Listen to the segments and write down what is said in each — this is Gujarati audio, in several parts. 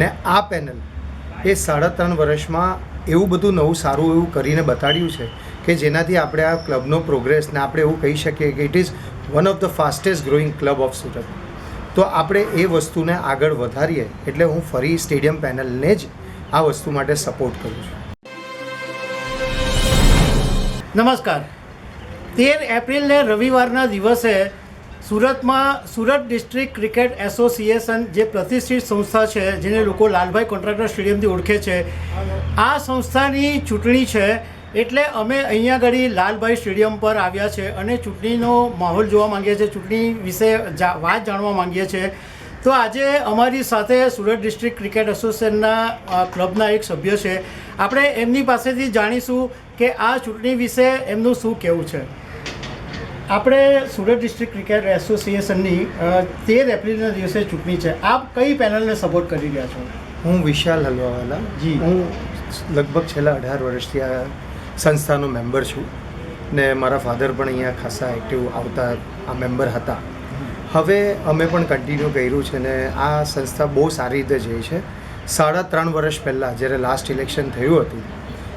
ને આ પેનલ એ સાડા ત્રણ વર્ષમાં એવું બધું નવું સારું એવું કરીને બતાડ્યું છે કે જેનાથી આપણે આ ક્લબનો પ્રોગ્રેસ ને આપણે એવું કહી શકીએ કે it is one of the fastest growing club of Surat. તો આપણે એ વસ્તુને આગળ વધારીએ એટલે હું ફરી સ્ટેડિયમ પેનલને જ આ વસ્તુ માટે સપોર્ટ કરું છું. નમસ્કાર. તેર એપ્રિલને રવિવારના દિવસે સુરતમાં સુરત ડિસ્ટ્રિક્ટ ક્રિકેટ એસોસિએશન જે પ્રતિષ્ઠિત સંસ્થા છે, જેને લોકો લાલભાઈ કોન્ટ્રાક્ટર સ્ટેડિયમથી ઓળખે છે, આ સંસ્થાની ચૂંટણી છે એટલે અમે અહીંયા આગળ લાલભાઈ સ્ટેડિયમ પર આવ્યા છે અને ચૂંટણીનો માહોલ જોવા માંગીએ છીએ, ચૂંટણી વિશે વાત જાણવા માંગીએ છીએ. તો આજે અમારી સાથે સુરત ડિસ્ટ્રિક્ટ ક્રિકેટ એસોસિએશનના ક્લબના એક સભ્ય છે. આપણે એમની પાસેથી જાણીશું કે આ ચૂંટણી વિશે એમનું શું કહેવું છે. આપણે સુરત ડિસ્ટ્રિક્ટ ક્રિકેટ એસોસિએશનની તેર એપ્રિલના દિવસે ચૂંટણી છે. આપ કઈ પેનલને સપોર્ટ કરી રહ્યા છો? હું વિશાલ હલવાવાલા. જી. હું લગભગ છેલ્લા અઢાર વર્ષથી આ સંસ્થાનો મેમ્બર છું ને મારા ફાધર પણ અહીંયા ખાસા એક્ટિવ આવતા આ મેમ્બર હતા. હવે અમે પણ કન્ટિન્યુ કર્યું છે ને આ સંસ્થા બહુ સારી રીતે જાય છે. સાડા ત્રણ વર્ષ પહેલાં જ્યારે લાસ્ટ ઇલેક્શન થયું હતું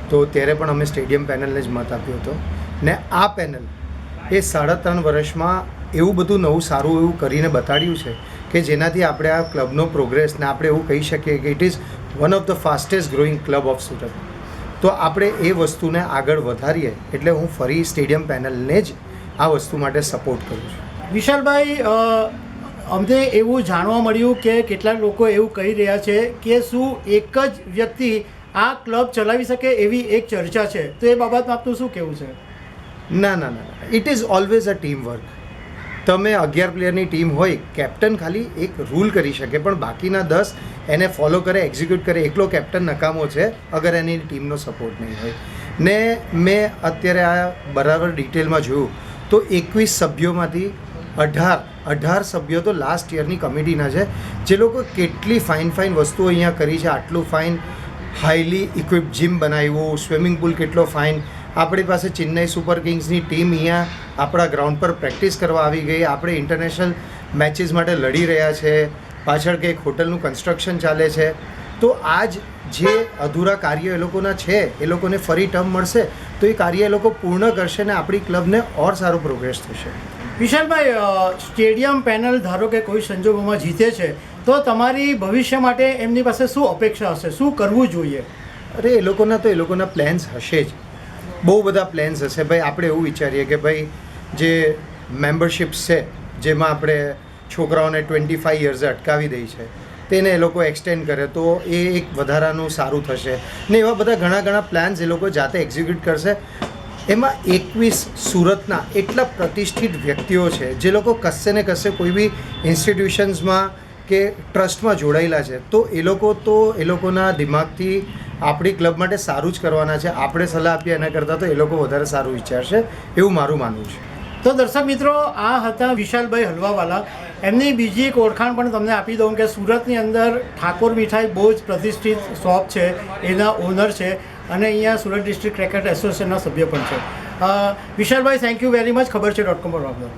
તો ત્યારે પણ અમે સ્ટેડિયમ પેનલને જ મત આપ્યો હતો ને આ પેનલ એ સાડા ત્રણ વર્ષમાં એવું બધું નવું સારું એવું કરીને બતાડ્યું છે કે જેનાથી આપણે આ ક્લબનો પ્રોગ્રેસ ને આપણે એવું કહી શકીએ કે it is one of the fastest growing club of Surat. તો આપણે એ વસ્તુને આગળ વધારીએ એટલે હું ફરી સ્ટેડિયમ પેનલને જ આ વસ્તુ માટે સપોર્ટ કરું છું. વિશાલભાઈ અમને એવું જાણવા મળ્યું કે કેટલાક લોકો એવું કહી રહ્યા છે કે શું એક જ વ્યક્તિ આ ક્લબ ચલાવી શકે એવી એક ચર્ચા છે. તો એ બાબતમાં આપનું શું કહેવું છે? ના ના ના it is always a team work તમે અગિયાર પ્લેયરની ટીમ હોય કેપ્ટન ખાલી એક રૂલ કરી શકે, પણ બાકીના દસ એને ફોલો કરે એક્ઝિક્યુટ કરે. એકલો કેપ્ટન નકામો છે, અગર એની ટીમનો સપોર્ટ નહીં હોય. ને મેં અત્યારે આ બરાબર ડિટેલમાં જોયું, તો એકવીસ સભ્યોમાંથી અઢાર અઢાર સભ્યો તો લાસ્ટ યરની કમિટીના છે. જે લોકો કેટલી ફાઇન ફાઇન વસ્તુઓ અહીંયા કરી છે. આટલું ફાઇન હાઈલી ઇક્વિપ જીમ બનાવ્યું સ્વિમિંગ પુલ કેટલો ફાઇન આપણી પાસે ચેન્નઈ સુપર કિંગ્સની ટીમ અહીંયા આપણા ગ્રાઉન્ડ પર પ્રેક્ટિસ કરવા આવી ગઈ. આપણે ઇન્ટરનેશનલ મેચીસ માટે લડી રહ્યા છે. પાછળ કંઈક હોટલનું કન્સ્ટ્રક્શન ચાલે છે. તો આજ જે અધૂરા કાર્ય એ લોકોના છે એ લોકોને ફરી ટર્મ મળશે તો એ કાર્ય એ લોકો પૂર્ણ કરશે ને આપણી ક્લબને ઓર સારો પ્રોગ્રેસ થશે. વિશાલભાઈ સ્ટેડિયમ પેનલ ધારો કે કોઈ સંજોગોમાં જીતે છે તો તમારી ભવિષ્ય માટે એમની પાસે શું અપેક્ષા હશે? શું કરવું જોઈએ? અરે એ લોકોના તો એ લોકોના પ્લેન્સ હશે જ. બહુ બધા પ્લેન્સ હશે. ભાઈ, આપણે એવું વિચારીએ કે ભાઈ, જે મેમ્બરશિપ્સ છે, જેમાં આપણે છોકરાઓને ટ્વેન્ટી ફાઈવ યર્સે અટકાવી દઈ છે, તેને એ લોકો એક્સટેન્ડ કરે, તો એ એક વધારાનું સારું થશે. ને એવા બધા ઘણા ઘણા પ્લાન્સ એ લોકો જાતે એક્ઝિક્યુટ કરશે. એમાં એકવીસ સુરતના એટલા પ્રતિષ્ઠિત વ્યક્તિઓ છે, જે લોકો કશે ને કશે કોઈ બી ઇન્સ્ટિટ્યુશન્સમાં કે ટ્રસ્ટમાં જોડાયેલા છે. તો એ લોકો તો એ લોકોના દિમાગથી આપણી ક્લબ માટે સારું જ કરવાના છે. આપણે સલાહ આપીએ એના કરતાં તો એ લોકો વધારે સારું વિચારશે એવું મારું માનવું છે. તો દર્શક મિત્રો, આ હતા વિશાલભાઈ હલવાવાલા. એમની બીજી એક ઓળખાણ પણ તમને આપી દઉં કે સુરતની અંદર ઠાકોર મીઠાઈ બહુ જ પ્રતિષ્ઠિત શોપ છે. એના ઓનર છે અને અહીંયા સુરત ડિસ્ટ્રિક્ટ ક્રિકેટ એસોસિએશનના સભ્ય પણ છે. વિશાલભાઈ થેન્ક યુ વેરી મચ ખબર છે ડોટ કોમ પર વાપરો.